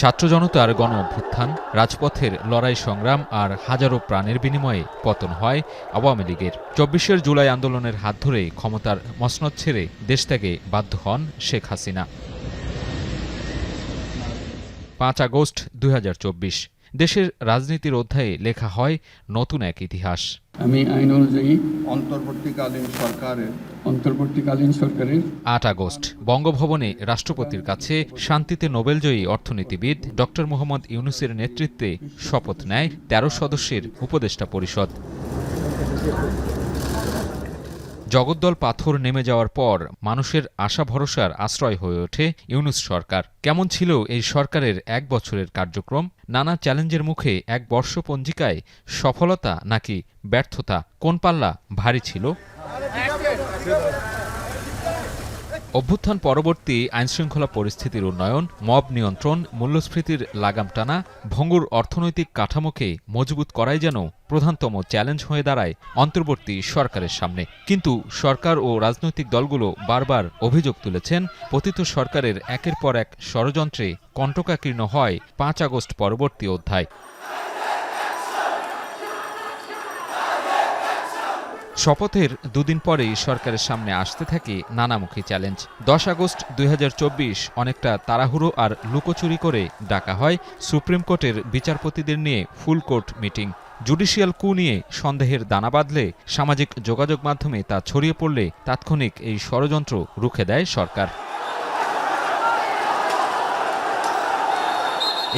ছাত্র জনতার গণ অভ্যুত্থান, রাজপথের লড়াই সংগ্রাম আর হাজারো প্রাণের বিনিময়ে পতন হয় আওয়ামী লীগের। চব্বিশের জুলাই আন্দোলনের হাত ধরে ক্ষমতার মসনদ ছেড়ে দেশ বাধ্য হন শেখ হাসিনা। পাঁচ আগস্ট দুই হাজার চব্বিশ। দেশের রাজনীতির অধ্যায়ে লেখা হয় নতুন এক ইতিহাস। আমি আইন অনুযায়ী অন্তর্বর্তীকালীন সরকারের অন্তর্বর্তীকালীন সরকারের আট আগস্ট বঙ্গভবনে রাষ্ট্রপতির কাছে শান্তিতে নোবেলজয়ী অর্থনীতিবিদ ডক্টর মোহাম্মদ ইউনুসের নেতৃত্বে শপথ নেয় তেরো সদস্যের উপদেষ্টা পরিষদ। জগদ্দল পাথর নেমে যাওয়ার পর মানুষের আশা ভরসার আশ্রয় হয়ে ওঠে ইউনুস সরকার। কেমন ছিল এই সরকারের এক বছরের কার্যক্রম? নানা চ্যালেঞ্জের মুখে এক বর্ষপঞ্জিকায় সফলতা নাকি ব্যর্থতা? কোন পাল্লা ভারী ছিল? অভ্যুত্থান পরবর্তী আইনশৃঙ্খলা পরিস্থিতির উন্নয়ন, মব নিয়ন্ত্রণ, মূল্যস্ফীতির লাগাম টানা, ভঙ্গুর অর্থনৈতিক কাঠামোকে মজবুত করাই যেন প্রধানতম চ্যালেঞ্জ হয়ে দাঁড়ায় অন্তর্বর্তী সরকারের সামনে। কিন্তু সরকার ও রাজনৈতিক দলগুলো বারবার অভিযোগ তুলেছেন, পতিত সরকারের একের পর এক ষড়যন্ত্রে কণ্টকাকীর্ণ হয় পাঁচ আগস্ট পরবর্তী অধ্যায়। শপথের দুদিন পরেই সরকারের সামনে আসতে থাকে নানামুখী চ্যালেঞ্জ। দশ আগস্ট দুই হাজার চব্বিশ অনেকটা তাড়াহুড়ো আর লুকোচুরি করে ডাকা হয় সুপ্রিম কোর্টের বিচারপতিদের নিয়ে ফুল কোর্ট মিটিং। জুডিশিয়াল কু নিয়ে সন্দেহের দানা বাঁধলে সামাজিক যোগাযোগ মাধ্যমে তা ছড়িয়ে পড়লে তাৎক্ষণিক এই ষড়যন্ত্র রুখে দেয় সরকার।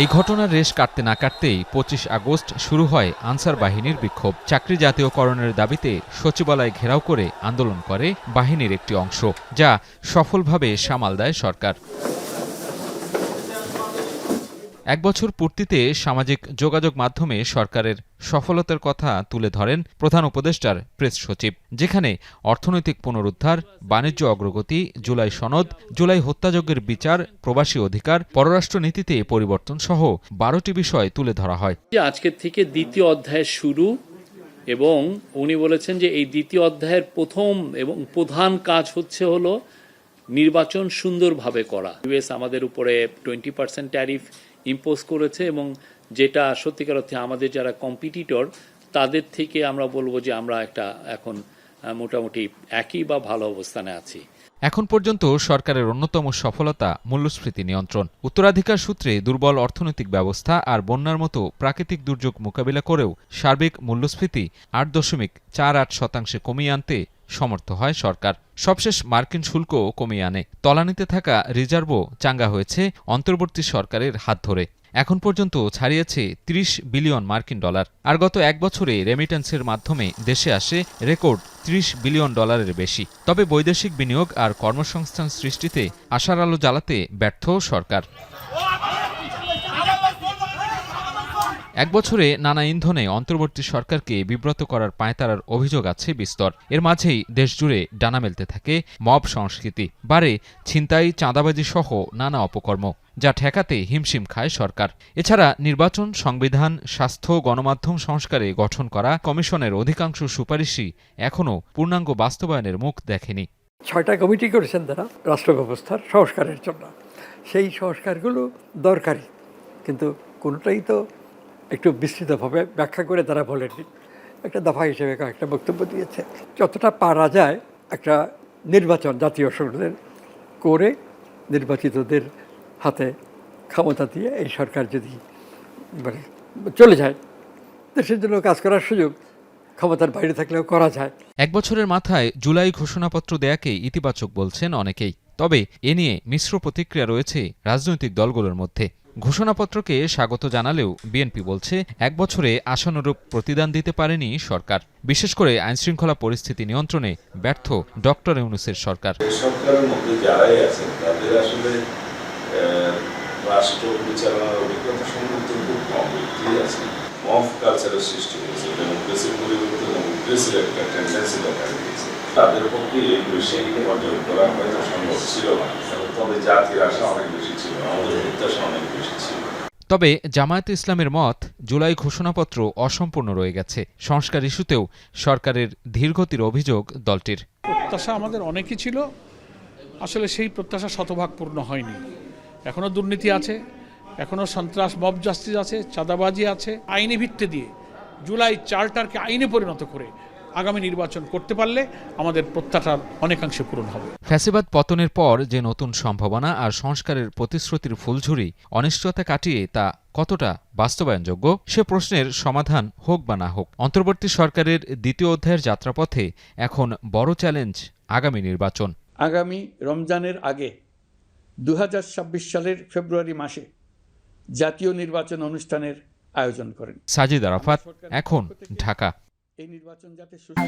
এই ঘটনার রেশ কাটতে না কাটতেই পঁচিশ আগস্ট শুরু হয় আনসার বাহিনীর বিক্ষোভ। চাকরি জাতীয়করণের দাবিতে সচিবালয় ঘেরাও করে আন্দোলন করে বাহিনীর একটি অংশ, যা সফলভাবে সামাল দেয় সরকার। এক বছর পূর্তিতে সামাজিক যোগাযোগ মাধ্যমে সরকারের সফলতার কথা তুলে ধরেন প্রধান উপদেষ্টার প্রেস সচিব, যেখানে অর্থনৈতিক পুনরুদ্ধার, বাণিজ্য অগ্রগতি, জুলাই সনদ, জুলাই হত্যাযজ্ঞের বিচার, প্রবাসী অধিকার, পররাষ্ট্র নীতিতে পরিবর্তন সহ বারোটি বিষয় তুলে ধরা হয়। আজকের থেকে দ্বিতীয় অধ্যায়ের শুরু এবং উনি বলেছেন যে এই দ্বিতীয় অধ্যায়ের প্রথম এবং প্রধান কাজ হচ্ছে হলো নির্বাচন সুন্দরভাবে করা। ইউএস আমাদের উপরে টোয়েন্টি পার্সেন্ট ট্যারিফ ইম্পোজ করেছে এবং যেটা সত্যিকার অর্থে আমাদের যারা কম্পিটিটর তাদের থেকে আমরা বলব যে আমরা একটা এখন মোটামুটি একই বা ভালো অবস্থানে আছি। এখন পর্যন্ত সরকারের অন্যতম সফলতা মূল্যস্ফীতি নিয়ন্ত্রণ। উত্তরাধিকার সূত্রে দুর্বল অর্থনৈতিক ব্যবস্থা আর বন্যার মতো প্রাকৃতিক দুর্যোগ মোকাবিলা করেও সার্বিক মূল্যস্ফীতি আট দশমিক চার আট শতাংশে কমিয়ে আনতে সমর্থ হয় সরকার। সবশেষ মার্কিন শুল্কও কমিয়ে আনে। তলানিতে থাকা রিজার্ভও চাঙ্গা হয়েছে অন্তর্বর্তী সরকারের হাত ধরে। এখন পর্যন্ত ছাড়িয়েছে ৩০ বিলিয়ন মার্কিন ডলার। আর গত এক বছরে রেমিটেন্সের মাধ্যমে দেশে আসে রেকর্ড ৩০ বিলিয়ন ডলারের বেশি। তবে বৈদেশিক বিনিয়োগ আর কর্মসংস্থান সৃষ্টিতে আশার আলো জ্বালাতে ব্যর্থ সরকার। এক বছরে নানা ইন্ধনে অন্তর্বর্তী সরকারকে বিব্রত করার পায়তারার অভিযোগ আছে বিস্তর। এর মাঝেই দেশজুড়ে ডানা মেলতে থাকে মব সংস্কৃতি। বাড়ে ছিনতাই, চাঁদাবাজি সহ নানা অপকর্ম, যা ঠেকাতে হিমশিম খায় সরকার। এছাড়া নির্বাচন, সংবিধান, স্বাস্থ্য, গণমাধ্যম সংস্কারে গঠন করা কমিশনের অধিকাংশ সুপারিশই এখনও পূর্ণাঙ্গ বাস্তবায়নের মুখ দেখেনি। ছয়টা কমিটি করেছেন তারা, রাষ্ট্র ব্যবস্থার সংস্কারের জন্য। সেই সংস্কারগুলো দরকারি, কিন্তু কোনোটাই তো একটু বিস্তৃতভাবে ব্যাখ্যা করে তারা বলেনি। একটা দফা হিসেবে একটা বক্তব্য দিয়েছে। যতটা পারা যায় একটা নির্বাচন, জাতীয় সংসদের করে নির্বাচিতদের হাতে ক্ষমতা দিয়ে এই সরকার যদি মানে চলে যায়, দেশের জন্য কাজ করার সুযোগ ক্ষমতার বাইরে থাকলেও করা যায়। এক বছরের মাথায় জুলাই ঘোষণাপত্র দেয়াকে ইতিবাচক বলছেন অনেকেই। তবে এ নিয়ে মিশ্র প্রতিক্রিয়া রয়েছে রাজনৈতিক দলগুলোর মধ্যে। ঘোষণাপত্রকে স্বাগত জানালেও বিএনপি বলছে, এক বছরে আশানুরূপ প্রতিদান দিতে পারেনি সরকার। বিশেষ করে আইনশৃঙ্খলা পরিস্থিতি নিয়ন্ত্রণে ব্যর্থ ডক্টর ইউনুসের সরকার। সরকারের মধ্যে যারাই আছেন, তাদের আসলে রাষ্ট্র অভিজ্ঞতা খুব কম আছে। মফ কালচারের সৃষ্টি হয়েছে ডেমোক্রেসির পরিবর্তে ডেমোক্রেসির একটা টেন্ডেন্সি দেখা তাদের পক্ষে এই বিষয়টি অর্জন করা হয়তো সম্ভব ছিল না। তবে জাতির আশা অনেক বেশি ছিল আমাদের প্রত্যাশা অনেক বেশি ছিল। তবে জামায়াতে ইসলামের মত জুলাই ঘোষণাপত্র অসম্পূর্ণ রয়ে গেছে। সংস্কার ইস্যুতেও সরকারের ধীরগতির অভিযোগ দলটির। প্রত্যাশা আমাদের অনেকই ছিল। আসলে সেই প্রত্যাশা শতভাগ পূর্ণ হয়নি। এখনও দুর্নীতি আছে এখনও সন্ত্রাস মব জাস্টিস আছে চাঁদাবাজি আছে। আইনি ভিত্তি দিয়ে জুলাই চার্টারকে আইনে পরিণত করে আগামী নির্বাচন করতে পারলে আমাদের প্রত্যাশা অনেকাংশে পূরণ হবে। ফ্যাসিবাদ পতনের পর যে নতুন সম্ভাবনা আর সংস্কারের প্রতিশ্রুতির ফুলঝুরি অনিশ্চয়তা কাটিয়ে তা কতটা বাস্তবায়নযোগ্য সে প্রশ্নের সমাধান হোক বা না হোক অন্তর্বর্তী সরকারের দ্বিতীয় অধ্যায়ের যাত্রাপথে এখন বড় চ্যালেঞ্জ আগামী নির্বাচন। আগামী রমজানের আগে দু হাজার ছাব্বিশ সালের ফেব্রুয়ারি মাসে জাতীয় নির্বাচন অনুষ্ঠানের আয়োজন করেন। সাজিদ আরাফাত এখন ঢাকা। এই নির্বাচন যাতে সুষ্ঠু